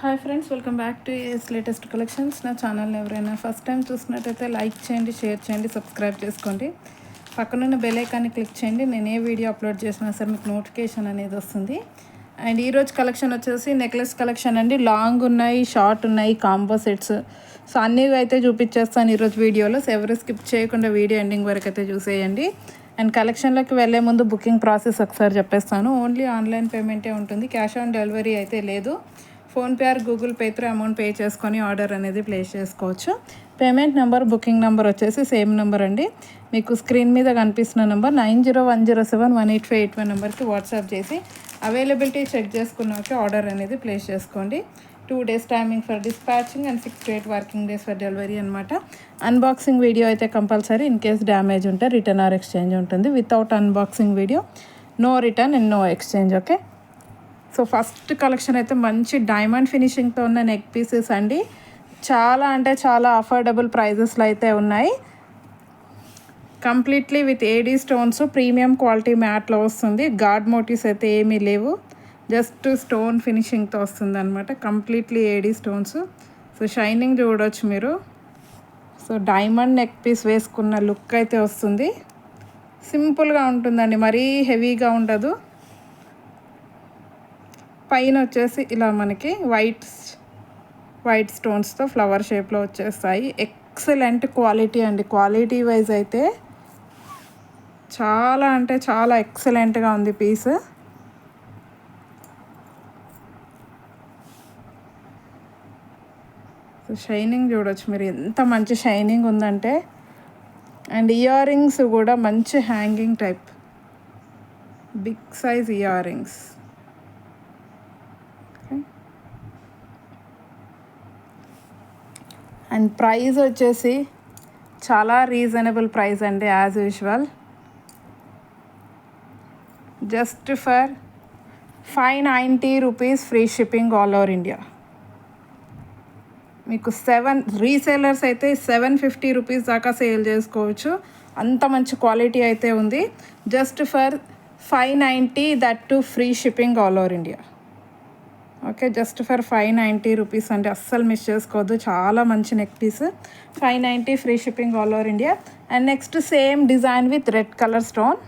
Hi friends welcome back to S latest collections నా ఛానల్ని ఎవరైనా ఫస్ట్ టైం చూసినట్టయితే లైక్ చేయండి షేర్ చేయండి సబ్స్క్రైబ్ చేసుకోండి. పక్కనున్న బెల్ ఐకాన్ని క్లిక్ చేయండి. నేను ఏ వీడియో అప్లోడ్ చేసినా సరే మీకు నోటిఫికేషన్ అనేది వస్తుంది. అండ్ ఈరోజు కలెక్షన్ వచ్చేసి నెక్లెస్ కలెక్షన్ అండి. లాంగ్ ఉన్నాయి షార్ట్ ఉన్నాయి కాంబో సెట్స్ సో అన్నీ అయితే చూపించేస్తాను ఈరోజు వీడియోలో సో ఎవరు స్కిప్ చేయకుండా వీడియో ఎండింగ్ వరకు అయితే చూసేయండి. అండ్ కలెక్షన్లోకి వెళ్ళే ముందు బుకింగ్ ప్రాసెస్ ఒకసారి చెప్పేస్తాను. ఓన్లీ ఆన్లైన్ పేమెంటే ఉంటుంది. క్యాష్ ఆన్ డెలివరీ అయితే లేదు. PhonePe or Google pay through amount pay చేసుకొని ఆర్డర్ అనేది ప్లేస్ చేసుకోవచ్చు. పేమెంట్ నెంబర్ బుకింగ్ నెంబర్ వచ్చేసి సేమ్ నెంబర్ అండి. మీకు స్క్రీన్ మీద కనిపిస్తున్న number nine zero one zero seven one eight five eight one నెంబర్కి వాట్సాప్ చేసి అవైలబిలిటీ చెక్ చేసుకున్నాక ఆర్డర్ అనేది ప్లేస్ చేసుకోండి. Two days timing for dispatching and six to eight working days for delivery అనమాట అన్బాక్సింగ్ వీడియో అయితే compulsory in case damage ఉంటే return or exchange ఉంటుంది. Without unboxing video no return and no exchange okay so first collection అయితే మంచి diamond ఫినిషింగ్తో ఉన్న neck pieces అండి. చాలా అంటే చాలా అఫోర్డబుల్ ప్రైజెస్లో అయితే ఉన్నాయి. Completely with AD stones premium quality మ్యాట్లో వస్తుంది. గాడ్ మోటివ్స్ అయితే ఏమీ లేవు. జస్ట్ స్టోన్ ఫినిషింగ్తో వస్తుంది అనమాట completely AD stones so shining చూడవచ్చు మీరు. సో డైమండ్ నెక్ పీస్ వేసుకున్న లుక్ అయితే వస్తుంది. సింపుల్గా ఉంటుందండి. మరీ హెవీగా ఉండదు. పైన వచ్చేసి ఇలా మనకి వైట్ వైట్ స్టోన్స్తో ఫ్లవర్ షేప్లో వచ్చేస్తాయి. ఎక్సలెంట్ క్వాలిటీ అండి. క్వాలిటీ వైజ్ అయితే చాలా అంటే చాలా ఎక్సలెంట్గా ఉంది పీస్ షైనింగ్ చూడొచ్చు మీరు. ఎంత మంచి షైనింగ్ ఉందంటే అండ్ ఇయర్ రింగ్స్ కూడా మంచి hanging type big size ear rings and price వచ్చేసి చాలా రీజనబుల్ ప్రైస్ అండి as usual just for five ninety rupees free shipping all over India మీకు సెవెన్ రీసేలర్స్ అయితే సెవెన్ ఫిఫ్టీ రూపీస్ దాకా sale చేసుకోవచ్చు. అంత మంచి క్వాలిటీ అయితే ఉంది. Just for five ninety that too free shipping all over India okay just for five ninety rupees అంటే అస్సలు మిస్ చేసుకోవద్దు. చాలా మంచి neck piece five ninety free shipping all over India and next same design with red colour stone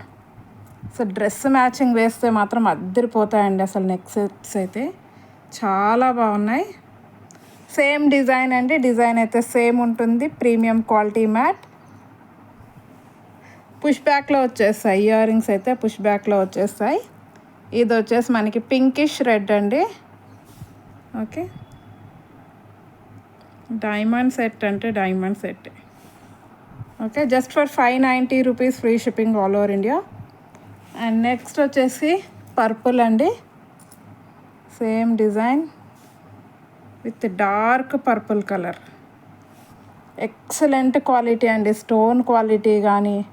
so dress matching వేస్తే మాత్రం అద్దరిపోతాయండి అసలు neck sets అయితే. చాలా బాగున్నాయి. సేమ్ డిజైన్ అండి. డిజైన్ అయితే సేమ్ ఉంటుంది. ప్రీమియం క్వాలిటీ మ్యాట్ పుష్ బ్యాక్లో వచ్చేస్తాయి. ఇయర్ రింగ్స్ అయితే పుష్ బ్యాక్లో వచ్చేస్తాయి. ఇది వచ్చేసి మనకి పింకిష్ రెడ్ అండి. ఓకే. డైమండ్ సెట్ అంటే diamond set. Okay just for five ninety rupees free shipping all over India. And next వచ్చేసి పర్పుల్ అండి. Same design with dark purple colour. Excellent quality అండి. స్టోన్ క్వాలిటీ కానీ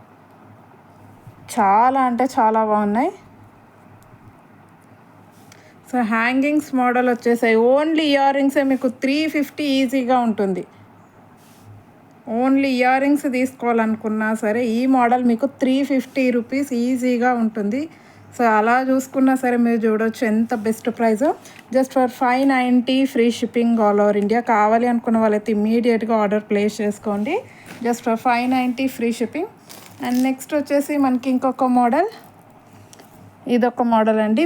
చాలా అంటే చాలా బాగున్నాయి. సో హ్యాంగింగ్స్ మోడల్ వచ్చేసాయి. ఓన్లీ ఇయర్ రింగ్సే మీకు త్రీ ఫిఫ్టీ ఈజీగా ఉంటుంది. ఓన్లీ ఇయర్ రింగ్స్ తీసుకోవాలనుకున్నా సరే ఈ మోడల్ మీకు త్రీ ఫిఫ్టీ రూపీస్ ఈజీగా ఉంటుంది. సో అలా చూసుకున్నా సరే మీరు చూడవచ్చు ఎంత best price just for five ninety free shipping all over India కావాలి అనుకున్న వాళ్ళైతే ఇమీడియట్గా ఆర్డర్ ప్లేస్ చేసుకోండి. Just for five ninety free shipping. And next వచ్చేసి మనకి ఇంకొక మోడల్. ఇదొక మోడల్ అండి.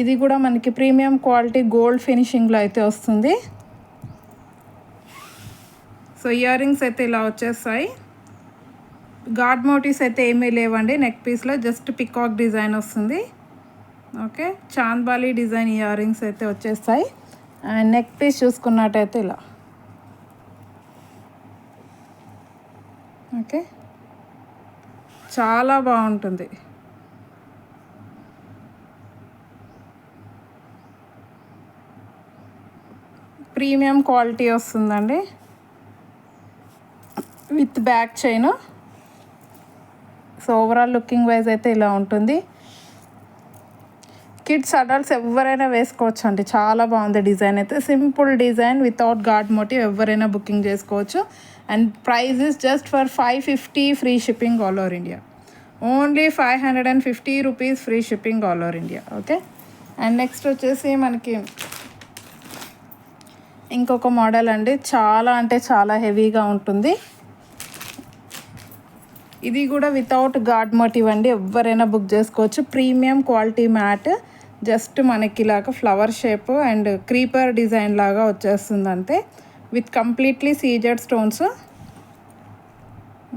ఇది కూడా మనకి ప్రీమియం క్వాలిటీ గోల్డ్ ఫినిషింగ్లో అయితే వస్తుంది. సో ఇయర్ రింగ్స్ అయితే ఇలా వచ్చేస్తాయి. గాడ్ మోటివ్స్ అయితే ఏమీ లేవండి. నెక్ పీస్లో జస్ట్ పికాక్ డిజైన్ వస్తుంది. Okay chandbali design ear rings అయితే వచ్చేస్తాయి. అండ్ నెక్ పీస్ చూసుకున్నట్టయితే ఇలా. ఓకే చాలా బాగుంటుంది. ప్రీమియం క్వాలిటీ వస్తుందండి. With back chain. So overall looking wise అయితే ఇలా ఉంటుంది. కిడ్స్ అడల్ట్స్ ఎవరైనా వేసుకోవచ్చు అండి చాలా బాగుంది డిజైన్ అయితే. Simple design without god motive ఎవరైనా బుకింగ్ చేసుకోవచ్చు. And price is just for five fifty free shipping all over India only five hundred and fifty rupees free shipping all over India okay and next వచ్చేసి మనకి ఇంకొక model అండి. చాలా అంటే చాలా హెవీగా ఉంటుంది. ఇది కూడా వితౌట్ గాడ్ మోటివ్ అండి. ఎవరైనా బుక్ చేసుకోవచ్చు. ప్రీమియం క్వాలిటీ మ్యాట్ జస్ట్ మనకి ఇలాగ flower shape and creeper design లాగా వచ్చేస్తుంది అంతే. With completely CZ stones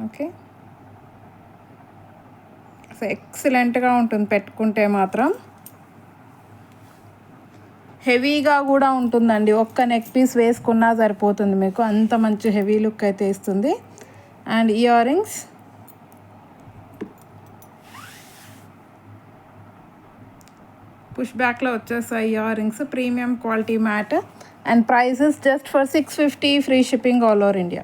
okay ఎక్సలెంట్గా ఉంటుంది. పెట్టుకుంటే మాత్రం. హెవీగా కూడా ఉంటుందండి. ఒక్క నెక్ పీస్ వేసుకున్నా సరిపోతుంది మీకు. అంత మంచి హెవీ లుక్ అయితే ఇస్తుంది. అండ్ ఇయర్ రింగ్స్ పుష్ బ్యాక్లో వచ్చేస్తాయి ear rings premium quality matte. And prices just for six fifty free shipping all over India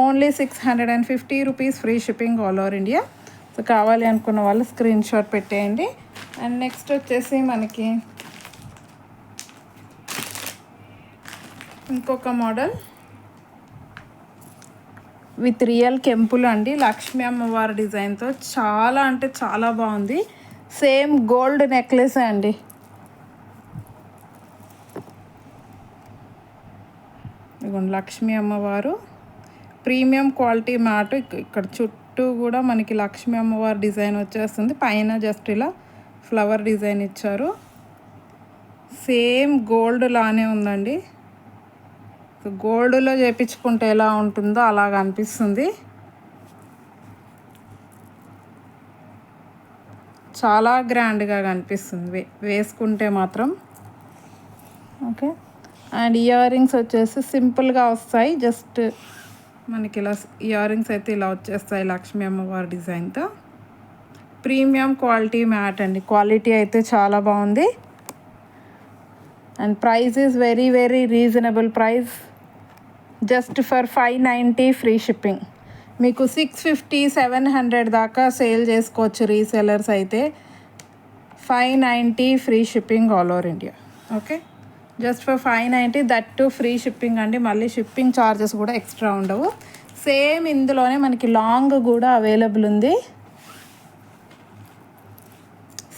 only six hundred and fifty rupees free shipping all over India so కావాలి అనుకున్న వాళ్ళు screen shot పెట్టేయండి. And next వచ్చేసి మనకి ఇంకొక model. With real కెంపులు అండి. లక్ష్మీ అమ్మవారి డిజైన్తో చాలా అంటే చాలా బాగుంది. సేమ్ గోల్డ్ నెక్లెస్ అండి. ఇదిగోండి లక్ష్మీ అమ్మవారు. ప్రీమియం క్వాలిటీ మ్యాట్ ఇక్కడ చుట్టూ కూడా మనకి లక్ష్మీ అమ్మవారి డిజైన్ వచ్చేస్తుంది. పైన జస్ట్ ఇలా ఫ్లవర్ డిజైన్ ఇచ్చారు. సేమ్ గోల్డ్ లానే ఉందండి. గోల్డ్లో చేపించుకుంటే ఎలా ఉంటుందో అలాగ అనిపిస్తుంది. చాలా గ్రాండ్గా కనిపిస్తుంది. వే వేసుకుంటే మాత్రం. ఓకే. అండ్ ఇయర్ రింగ్స్ వచ్చేసి సింపుల్గా వస్తాయి. జస్ట్ మనకి ఇలా ఇయర్ రింగ్స్ అయితే ఇలా వచ్చేస్తాయి లక్ష్మీ అమ్మవారి డిజైన్తో. ప్రీమియం క్వాలిటీ మ్యాట్ అండి. క్వాలిటీ అయితే చాలా బాగుంది. And price is very very reasonable price. Just for five ninety free shipping. మీకు సిక్స్ ఫిఫ్టీ సెవెన్ హండ్రెడ్ దాకా సేల్ చేసుకోవచ్చు రీసెలర్స్ అయితే. Five ninety free shipping all over India. Okay? Just for five ninety that too free shipping అండి. మళ్ళీ shipping charges కూడా extra ఉండవు. Same ఇందులోనే మనకి లాంగ్ కూడా అవైలబుల్ ఉంది.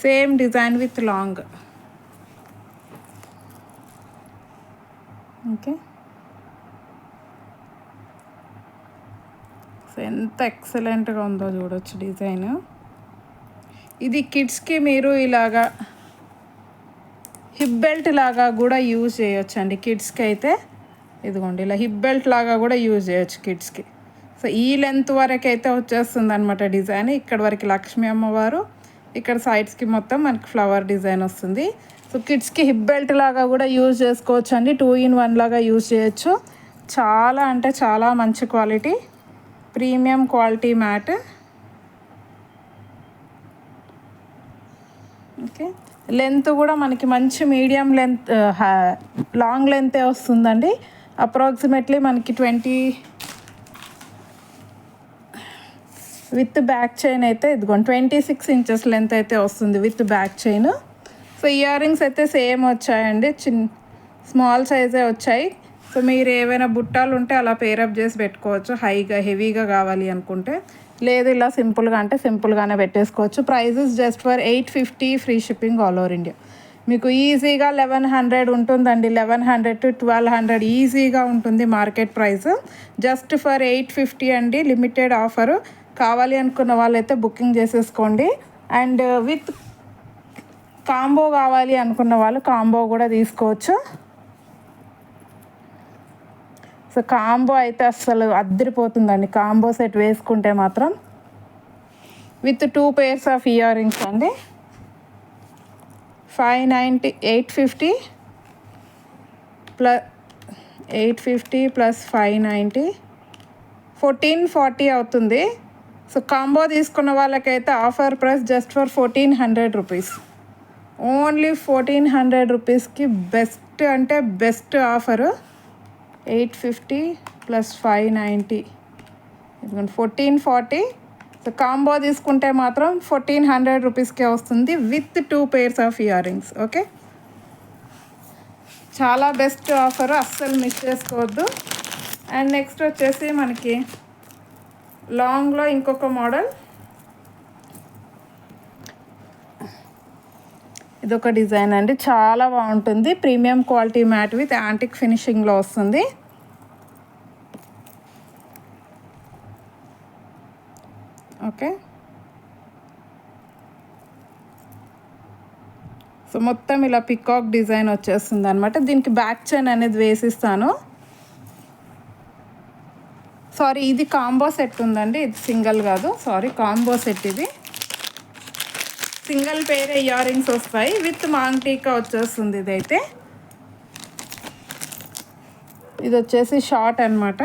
Same design with long. Okay? So ఎంత ఎక్సలెంట్గా ఉందో చూడొచ్చు డిజైన్ ఇది కిడ్స్కి మీరు ఇలాగా హిప్ బెల్ట్ లాగా కూడా యూజ్ చేయొచ్చు అండి కిడ్స్కి అయితే. ఇదిగోండి ఇలా హిప్ బెల్ట్ లాగా కూడా యూజ్ చేయొచ్చు కిడ్స్కి సో ఈ లెంత్ వరకు అయితే వచ్చేస్తుంది అనమాట డిజైన్ ఇక్కడ వరకు లక్ష్మీ అమ్మవారు. ఇక్కడ సైడ్స్కి మొత్తం మనకి ఫ్లవర్ డిజైన్ వస్తుంది. సో కిడ్స్కి హిప్ బెల్ట్ లాగా కూడా యూజ్ చేసుకోవచ్చు అండి టూ ఇన్ వన్ లాగా యూజ్ చేయొచ్చు. చాలా అంటే చాలా మంచి quality premium quality matte. Okay. Length కూడా మనకి మంచి మీడియం లెంత్ లాంగ్ లెంతే వస్తుందండి. అప్రాక్సిమేట్లీ మనకి ట్వంటీ విత్ బ్యాక్ చైన్ అయితే ఇదిగోండి ట్వంటీ సిక్స్ ఇంచెస్ లెంత్ అయితే వస్తుంది with back chain. So ear rings అయితే సేమ్ వచ్చాయండి చిన్ స్మాల్ సైజే వచ్చాయి. సో మీరు ఏవైనా బుట్టాలు ఉంటే అలా పేరప్ చేసి పెట్టుకోవచ్చు. హైగా హెవీగా కావాలి అనుకుంటే. లేదు ఇలా సింపుల్గా అంటే సింపుల్గానే పెట్టేసుకోవచ్చు. Prices just for eight fifty free shipping all over India మీకు ఈజీగా లెవెన్ హండ్రెడ్ ఉంటుందండి. Eleven hundred to twelve hundred ఈజీగా ఉంటుంది market price just for eight fifty అండి లిమిటెడ్ ఆఫర్ కావాలి అనుకున్న వాళ్ళైతే బుకింగ్ చేసేసుకోండి. అండ్ విత్ కాంబో కావాలి అనుకున్న వాళ్ళు కాంబో కూడా తీసుకోవచ్చు. సో కాంబో అయితే అస్సలు అద్దరిపోతుందండి. కాంబో సెట్ వేసుకుంటే మాత్రం with two pairs of ear rings అండి. Five ninety eight fifty plus eight fifty plus five ninety fourteen forty అవుతుంది. సో కాంబో తీసుకున్న వాళ్ళకైతే offer price just for fourteen hundred rupees only fourteen hundred రూపీస్కి best అంటే best offer eight fifty plus five ninety. ఇదిగోండి fourteen forty. So combo తీసుకుంటే మాత్రం fourteen hundred రూపీస్కే వస్తుంది with two pairs of ear rings okay? చాలా best offer అస్సలు miss చేసుకోవద్దు. అండ్ నెక్స్ట్ వచ్చేసి మనకి లాంగ్లో ఇంకొక మోడల్ ఇది ఒక డిజైన్ అండి. చాలా బాగుంటుంది. Premium quality matte with antique ఫినిషింగ్లో వస్తుంది. ఓకే. సో మొత్తం ఇలా పికాక్ డిజైన్ వచ్చేస్తుంది అనమాట దీనికి బ్యాక్ చైన్ అనేది వేసిస్తాను. సారీ ఇది కాంబో సెట్ ఉందండి. ఇది సింగిల్ కాదు. సారీ కాంబో సెట్ ఇది. సింగిల్ పేర్ ఇయర్ రింగ్స్ వస్తాయి. విత్ మాంగ్టీకా వచ్చేస్తుంది ఇదైతే. ఇది వచ్చేసి షార్ట్ అనమాట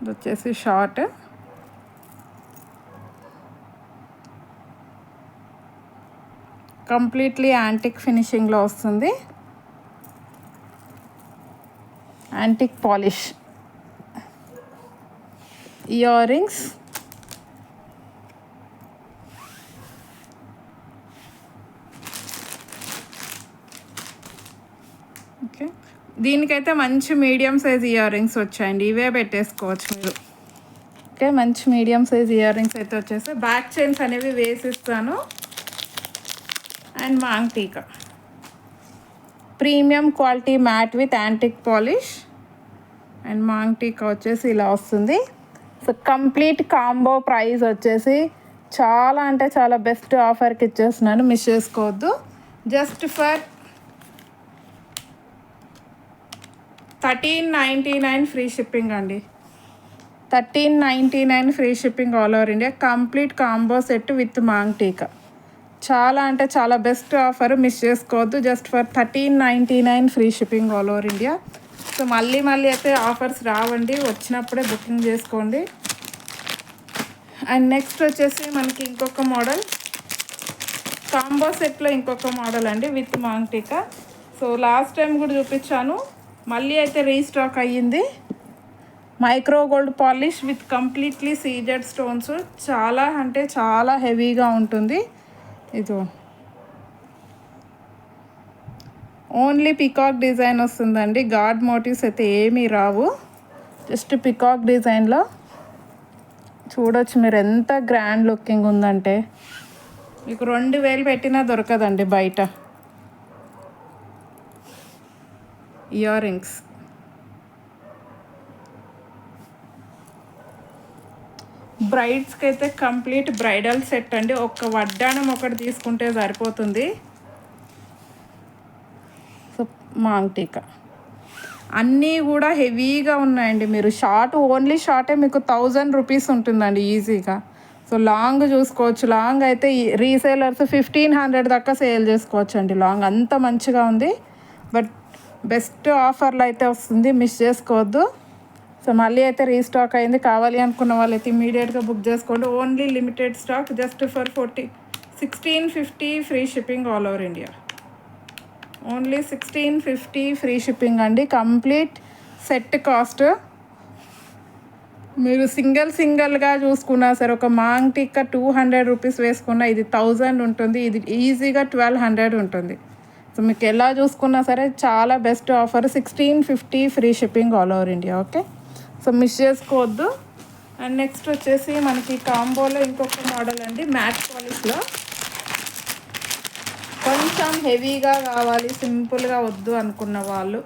ఇది వచ్చేసి షార్ట్. కంప్లీట్లీ యాంటిక్ ఫినిషింగ్లో వస్తుంది. Antique polish. Ear rings okay దీనికైతే మంచి మీడియం సైజ్ ఇయర్ రింగ్స్ వచ్చాయండి. ఇవే పెట్టేసుకోవచ్చు మీరు. ఓకే మంచి మీడియం సైజ్ ఇయర్ రింగ్స్ అయితే వచ్చేసి బ్యాక్ చైన్స్ అనేవి వేసిస్తాను. And maang tikka premium quality matte with antique polish and maang tikka వచ్చేసి ఇలా వస్తుంది. కంప్లీట్ కాంబో ప్రైస్ వచ్చేసి చాలా అంటే చాలా బెస్ట్ ఆఫర్కి ఇచ్చేస్తున్నాను. మిస్ చేసుకోవద్దు. Just for thirteen ninety nine free shipping అండి. Thirteen ninety nine free shipping all over India complete combo set with maang tikka చాలా అంటే చాలా బెస్ట్ ఆఫర్ మిస్ చేసుకోవద్దు. Just for thirteen ninety nine free shipping all over India so మళ్ళీ మళ్ళీ అయితే offers రావండి. వచ్చినప్పుడే బుకింగ్ చేసుకోండి. అండ్ నెక్స్ట్ వచ్చేసి మనకి ఇంకొక మోడల్. కాంబో సెట్లో ఇంకొక మోడల్ అండి with maang tikka so last time కూడా చూపించాను. మళ్ళీ అయితే రీస్టాక్ అయ్యింది. Micro gold polish with completely CZ stones. చాలా అంటే చాలా హెవీగా ఉంటుంది. ఇది ఓన్లీ పికాక్ డిజైన్ వస్తుందండి. గాడ్ మోటివ్స్ అయితే ఏమీ రావు. జస్ట్ పికాక్ డిజైన్లో చూడొచ్చు మీరు ఎంత గ్రాండ్ లుకింగ్ ఉందంటే. మీకు రెండు వేలు పెట్టినా దొరకదండి బయట. Ear rings. బ్రైడ్స్కి అయితే కంప్లీట్ బ్రైడల్ సెట్ అండి. ఒక్క వడ్డానం ఒకటి తీసుకుంటే సరిపోతుంది. మాంగ్ టీకా అన్నీ కూడా హెవీగా ఉన్నాయండి మీరు. షార్ట్ ఓన్లీ షార్టే మీకు థౌజండ్ రూపీస్ ఉంటుందండి ఈజీగా. సో లాంగ్ చూసుకోవచ్చు. లాంగ్ అయితే రీసేలర్స్ ఫిఫ్టీన్ హండ్రెడ్ దాకా సేల్ చేసుకోవచ్చు అండి లాంగ్. అంత మంచిగా ఉంది. బట్ బెస్ట్ ఆఫర్లు అయితే వస్తుంది. మిస్ చేసుకోవద్దు. సో మళ్ళీ అయితే రీస్టాక్ అయింది. కావాలి అనుకున్న వాళ్ళు అయితే ఇమీడియట్గా బుక్ చేసుకోండి. Only limited stock just for forty sixteen fifty free shipping all over India. Only sixteen fifty free shipping అండి. Complete set cost. మీరు సింగిల్ సింగిల్గా చూసుకున్నా సరే ఒక maang tikka two hundred rupees వేసుకున్నా ఇది థౌజండ్ ఉంటుంది. ఇది ఈజీగా ట్వెల్వ్ హండ్రెడ్ ఉంటుంది. సో మీకు ఎలా చూసుకున్నా సరే చాలా best offer. Sixteen fifty free shipping all over India okay? So miss చేసుకోవద్దు. అండ్ నెక్స్ట్ వచ్చేసి మనకి కాంబోలో ఇంకొక మోడల్ అండి మ్యాట్ పాలిష్లో. కొంచెం హెవీగా కావాలి సింపుల్గా వద్దు అనుకున్న వాళ్ళు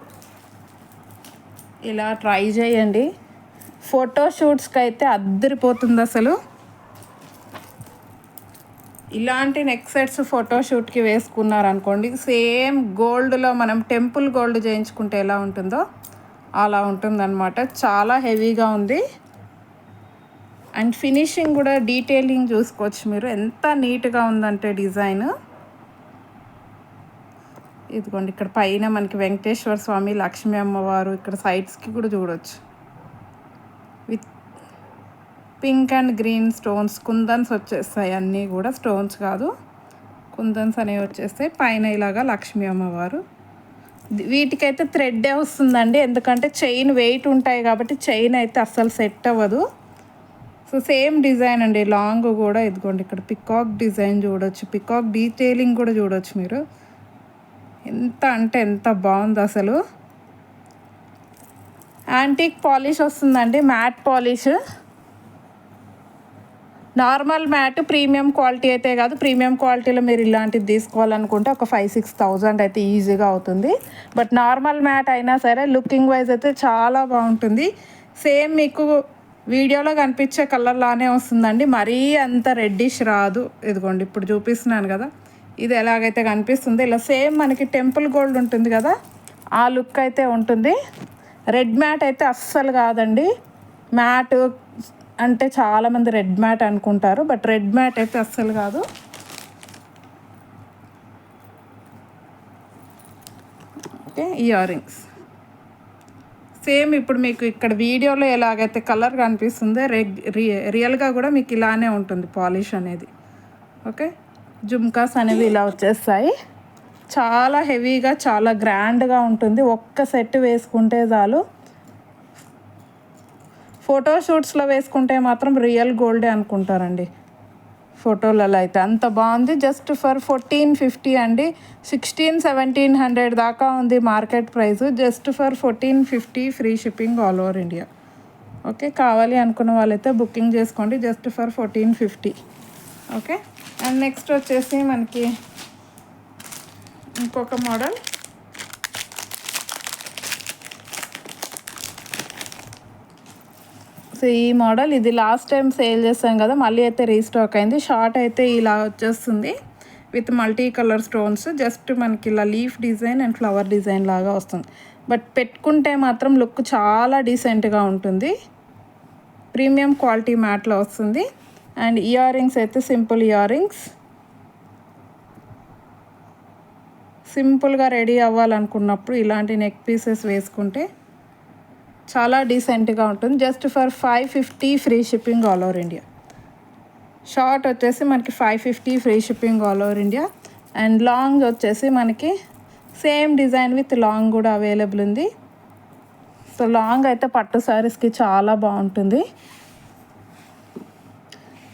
ఇలా ట్రై చేయండి. ఫోటోషూట్స్కి అయితే అద్దరిపోతుంది అసలు. ఇలాంటి నెక్ సెట్స్ ఫోటోషూట్కి వేసుకున్నారనుకోండి సేమ్ గోల్డ్లో మనం టెంపుల్ గోల్డ్ చేయించుకుంటే ఎలా ఉంటుందో అలా ఉంటుందన్నమాట. చాలా హెవీగా ఉంది. అండ్ ఫినిషింగ్ కూడా డీటెయిలింగ్ చూసుకోవచ్చు మీరు. ఎంత నీట్గా ఉందంటే డిజైన్. ఇదిగోండి ఇక్కడ పైన మనకి వెంకటేశ్వర స్వామి లక్ష్మీ అమ్మవారు ఇక్కడ సైడ్స్కి కూడా చూడవచ్చు with pink and green stones kundans వచ్చేస్తాయి. అన్నీ కూడా స్టోన్స్ కాదు. కుందన్స్ అనేవి వచ్చేస్తాయి. పైన ఇలాగా లక్ష్మీ అమ్మవారు. వీటికైతే థ్రెడ్డే వస్తుందండి. ఎందుకంటే చైన్ వెయిట్ ఉంటాయి కాబట్టి చైన్ అయితే అస్సలు సెట్ అవ్వదు. సో సేమ్ డిజైన్ అండి. లాంగ్ కూడా ఇదిగోండి. ఇక్కడ పికాక్ డిజైన్ చూడొచ్చు. పికాక్ డీటెయిలింగ్ కూడా చూడొచ్చు మీరు. ఎంత అంటే ఎంత బాగుంది అసలు. యాంటీక్ పాలిష్ వస్తుందండి matte polish normal matte premium quality అయితే కాదు. ప్రీమియం క్వాలిటీలో మీరు ఇలాంటిది తీసుకోవాలనుకుంటే ఒక ఫైవ్ సిక్స్ థౌజండ్ అయితే ఈజీగా అవుతుంది. బట్ నార్మల్ మ్యాట్ అయినా సరే లుకింగ్ వైజ్ అయితే చాలా బాగుంటుంది. సేమ్ మీకు వీడియోలో కనిపించే కలర్లానే వస్తుందండి. మరీ అంత రెడ్డిష్ రాదు. ఇదిగోండి ఇప్పుడు చూపిస్తున్నాను కదా. ఇది ఎలాగైతే కనిపిస్తుంది ఇలా సేమ్ మనకి టెంపుల్ గోల్డ్ ఉంటుంది కదా ఆ లుక్ అయితే ఉంటుంది. రెడ్ మ్యాట్ అయితే అస్సలు కాదండి. మ్యాట్ అంటే చాలామంది రెడ్ మ్యాట్ అనుకుంటారు బట్ రెడ్ మ్యాట్ అయితే అస్సలు కాదు. ఓకే ఇయర్ రింగ్స్ సేమ్ ఇప్పుడు మీకు ఇక్కడ వీడియోలో ఎలాగైతే కలర్ కనిపిస్తుందో రెడ్ రియల్గా కూడా మీకు ఇలానే ఉంటుంది పాలిష్ అనేది. ఓకే జుమ్కాస్ అనేవి ఇలా వచ్చేస్తాయి. చాలా హెవీగా చాలా గ్రాండ్గా ఉంటుంది. ఒక్క సెట్ వేసుకుంటే చాలు. ఫోటోషూట్స్లో వేసుకుంటే మాత్రం రియల్ గోల్డే అనుకుంటారండి. ఫోటోలలో అయితే అంత బాగుంది. జస్ట్ ఫర్ ఫోర్టీన్ ఫిఫ్టీ అండి. సిక్స్టీన్ సెవెంటీన్ హండ్రెడ్ దాకా ఉంది market price. Just for fourteen fifty free shipping all over India. Okay కావాలి అనుకున్న వాళ్ళైతే బుకింగ్ చేసుకోండి. Just for fourteen fifty. Okay? And next వచ్చేసి మనకి ఇంకొక మోడల్. సో ఈ మోడల్ ఇది లాస్ట్ టైం సేల్ చేసాం కదా మళ్ళీ అయితే రీస్టాక్ అయింది. షార్ట్ అయితే ఇలా వచ్చేస్తుంది with multi colour stones just మనకి ఇలా leaf design and flower design లాగా వస్తుంది. బట్ పెట్టుకుంటే మాత్రం లుక్ చాలా డీసెంట్గా ఉంటుంది. ప్రీమియం క్వాలిటీ మ్యాట్లో వస్తుంది. అండ్ ఇయర్ రింగ్స్ అయితే సింపుల్ ఇయర్ రింగ్స్ సింపుల్గా రెడీ అవ్వాలనుకున్నప్పుడు ఇలాంటి నెక్ పీసెస్ వేసుకుంటే చాలా డీసెంట్గా ఉంటుంది. Just for five fifty free shipping all over India. Short వచ్చేసి మనకి five fifty free shipping all over India. And long వచ్చేసి మనకి సేమ్ డిజైన్ విత్ లాంగ్ కూడా అవైలబుల్ ఉంది. సో లాంగ్ అయితే పట్టు శారీస్కి చాలా బాగుంటుంది.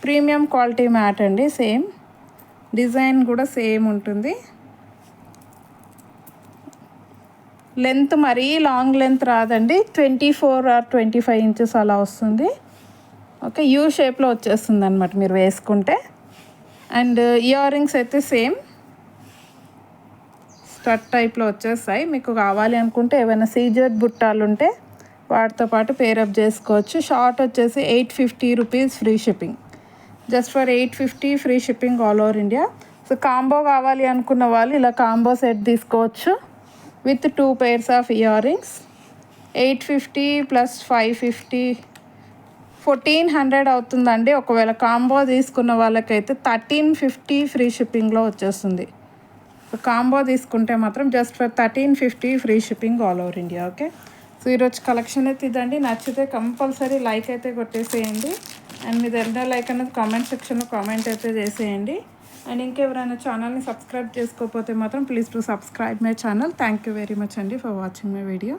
ప్రీమియం క్వాలిటీ మ్యాట్ అండి సేమ్. డిజైన్ కూడా సేమ్ ఉంటుంది. లెంత్ మరీ లాంగ్ లెంత్ రాదండి twenty four or twenty five inches అలా వస్తుంది. ఓకే యూ షేప్లో వచ్చేస్తుంది అనమాట మీరు వేసుకుంటే. అండ్ ఇయర్ రింగ్స్ అయితే సేమ్. స్టట్ టైప్లో వచ్చేస్తాయి. మీకు కావాలి అనుకుంటే ఏమైనా సీజర్ బుట్టాలు ఉంటే వాటితో పాటు పేరప్ చేసుకోవచ్చు. షార్ట్ వచ్చేసి eight fifty rupees free shipping. Just for eight fifty free shipping all over India. So combo కావాలి అనుకున్న వాళ్ళు ఇలా కాంబో సెట్ తీసుకోవచ్చు with two pairs of ear rings eight fifty plus five fifty. Fourteen hundred అవుతుందండి. ఒకవేళ combo తీసుకున్న వాళ్ళకైతే thirteen fifty free షిప్పింగ్లో వచ్చేస్తుంది. కాంబో తీసుకుంటే మాత్రం just for thirteen fifty free shipping all over India okay? So ఈరోజు కలెక్షన్ అయితే ఇదండి. నచ్చితే కంపల్సరీ లైక్ అయితే కొట్టేసేయండి. అండ్ మీద రెండో లైక్ అనేది కామెంట్ సెక్షన్లో కామెంట్ అయితే చేసేయండి. అండ్ ఇంకెవరైనా ఛానల్ని సబ్స్క్రైబ్ చేసుకోకపోతే మాత్రం please to subscribe my channel thank you very much అండి ఫర్ వాచింగ్ మై వీడియో